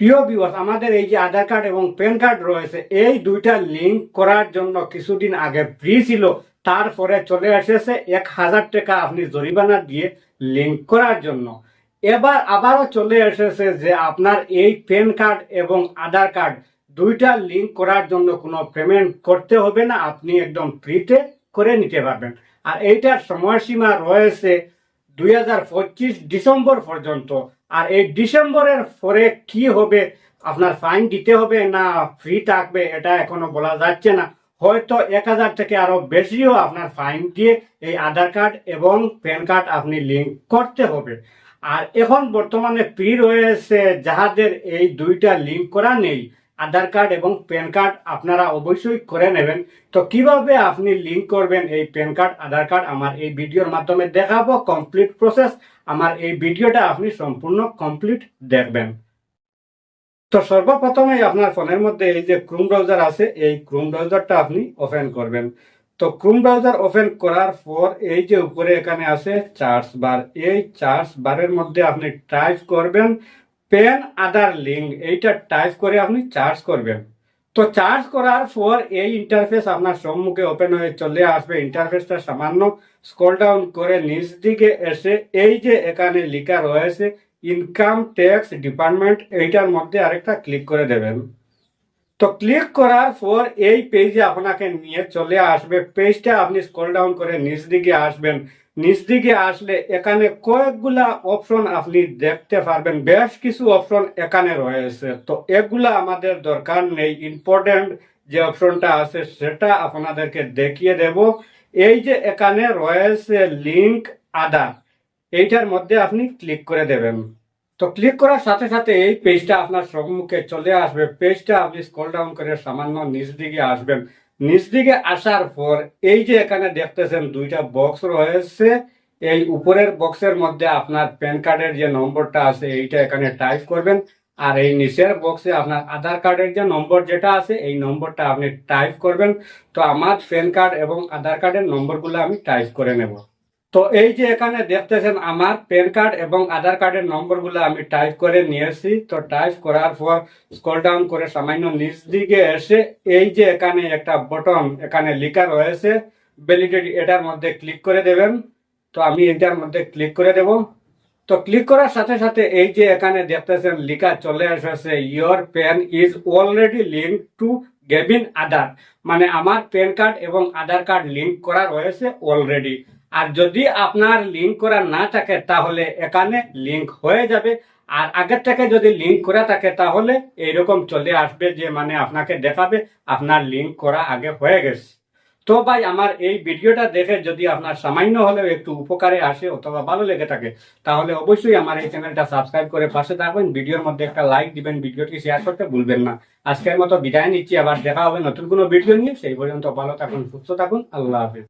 প্রিয় বিবস আমাদের এই যে আধার কার্ড এবং প্যান কার্ড রয়েছে, এই দুইটা লিঙ্ক করার জন্য কিছুদিন আগে ফ্রি ছিল। তারপরে চলে এসেছে, এক হাজার টাকা আপনি জরিমানা দিয়ে লিঙ্ক করার জন্য। এবার আবারও চলে এসেছে যে আপনার এই প্যান কার্ড এবং আধার কার্ড দুইটা লিঙ্ক করার জন্য কোনো পেমেন্ট করতে হবে না, আপনি একদম ফ্রিতে করে নিতে পারবেন। আর এইটার সময়সীমা রয়েছে দুই হাজার পঁচিশ ডিসেম্বর পর্যন্ত। আর এই ডিসেম্বরের পরে কি হবে? আপনার ফাইন দিতে হবে না ফ্রি থাকবে? এটা এখনও বলা যাচ্ছে না। হয়তো এক হাজার থেকে আরও বেশিও আপনার ফাইন দিয়ে এই আধার কার্ড এবং প্যান কার্ড আপনি লিঙ্ক করতে হবে। আর এখন বর্তমানে ফ্রি রয়েছে যাহাদের এই দুইটা লিঙ্ক করা নেই। আধার কার্ড এবং প্যান কার্ড আপনারা অবশ্যই করে নেবেন। তো কীভাবে আপনি লিঙ্ক করবেন এই প্যান কার্ড, আধার কার্ড আমার এই ভিডিওর মাধ্যমে দেখাবো কমপ্লিট প্রসেস আমার এই ভিডিওটা আপনি সম্পূর্ণ কমপ্লিট দেখবেন। তো সর্বপ্রথমে আপনার ফোনের মধ্যে এই যে ক্রোম ব্রাউজার আছে, এই ক্রোম ব্রাউজারটা আপনি ওপেন করবেন। তো ক্রোম ব্রাউজার ওপেন করার পর এই যে উপরে এখানে আছে চার্জ বার এই চার্জ বারের মধ্যে আপনি টাইপ করবেন। পেন আদার লিঙ্ক এইটা টাইপ করে আপনি চার্জ করবেন। তো চার্জ করার পর এই ইন্টারফেস আপনার সম্মুখে ওপেন হয়ে চলে আসবে। ইন্টারফেসটা সামান্য স্কল ডাউন করে নিচ দিকে এসে এই যে এখানে লেখা রয়েছে ইনকাম ট্যাক্স ডিপার্টমেন্ট এইটার মধ্যে আরেকটা ক্লিক করে দেবেন। তো ক্লিক করার পর এই পেজে আপনাকে নিয়ে চলে আসবে। পেজটা আপনি স্ক্রল ডাউন করে নিচ দিকে আসবেন। নিচ দিকে আসলে এখানে কয়েকগুলা অপশন আপনি দেখতে পারবেন। বেশ কিছু অপশন এখানে রয়েছে। তো এগুলা আমাদের দরকার নেই। ইম্পর্টেন্ট যে অপশনটা আছে সেটা আপনাদেরকে দেখিয়ে দেব। এই যে এখানে রয়েছে লিঙ্ক আধার এইটার মধ্যে আপনি ক্লিক করে দেবেন। তো ক্লিক করার সাথে সাথে এই পেজটা আপনার সম্মুখে চলে আসবে। পেজটা আপনি স্কল ডাউন করে সামান্য নিচ দিকে আসবেন। নিচ দিকে আসার পর এই যে এখানে দেখতেছেন দুইটা বক্স রয়েছে। এই উপরের বক্সের মধ্যে আপনার প্যান কার্ডের যে নম্বরটা আছে, এইটা এখানে টাইপ করবেন। আর এই নিচের বক্সে আপনার আধার কার্ডের যে নম্বর যেটা আছে, এই নম্বরটা আপনি টাইপ করবেন। তো আমার প্যান কার্ড এবং আধার কার্ডের নম্বরগুলো আমি টাইপ করে নেব। তো এই যে এখানে দেখতেছেন আমার প্যান কার্ড এবং আধার কার্ডের নম্বরগুলো আমি টাইপ করে নিয়েছি তো টাইপ করার পর স্ক্রল ডাউন করে সামান্য নিচ দিকে এসে এই যে এখানে একটা বটন এখানে লেখা রয়েছে ভ্যালিডিটি এটার মধ্যে ক্লিক করে দেবেন। তো আমি এটার মধ্যে ক্লিক করে দেব। তো ক্লিক করার সাথে সাথে এই যে এখানে দেখতেছেন লেখা চলে এসেছে your PAN is already link to given Aadhaar মানে আমার প্যান কার্ড এবং আধার কার্ড লিঙ্ক করা রয়েছে অলরেডি আর যদি আপনার লিঙ্ক করা না থাকে, তাহলে এখানে লিঙ্ক হয়ে যাবে। আর আগের থেকে যদি লিঙ্ক করা থাকে, তাহলে এইরকম চলে আসবে যে মানে আপনাকে দেখাবে আপনার লিঙ্ক করা আগে হয়ে গেছে। তো ভাই, আমার এই ভিডিওটা দেখে যদি আপনার সামান্য হলেও একটু উপকারে আসে অথবা ভালো লেগে থাকে, তাহলে অবশ্যই আমার এই চ্যানেলটা সাবস্ক্রাইব করে পাশে থাকবেন। ভিডিওর মধ্যে একটা লাইক দিবেন, ভিডিওটি শেয়ার করতে ভুলবেন না। আজকের মতো বিদায় নিচ্ছি, আবার দেখা হবে নতুন কোনো ভিডিও নিয়ে। সেই পর্যন্ত ভালো থাকুন, সুস্থ থাকুন, আল্লাহ হাফিজ।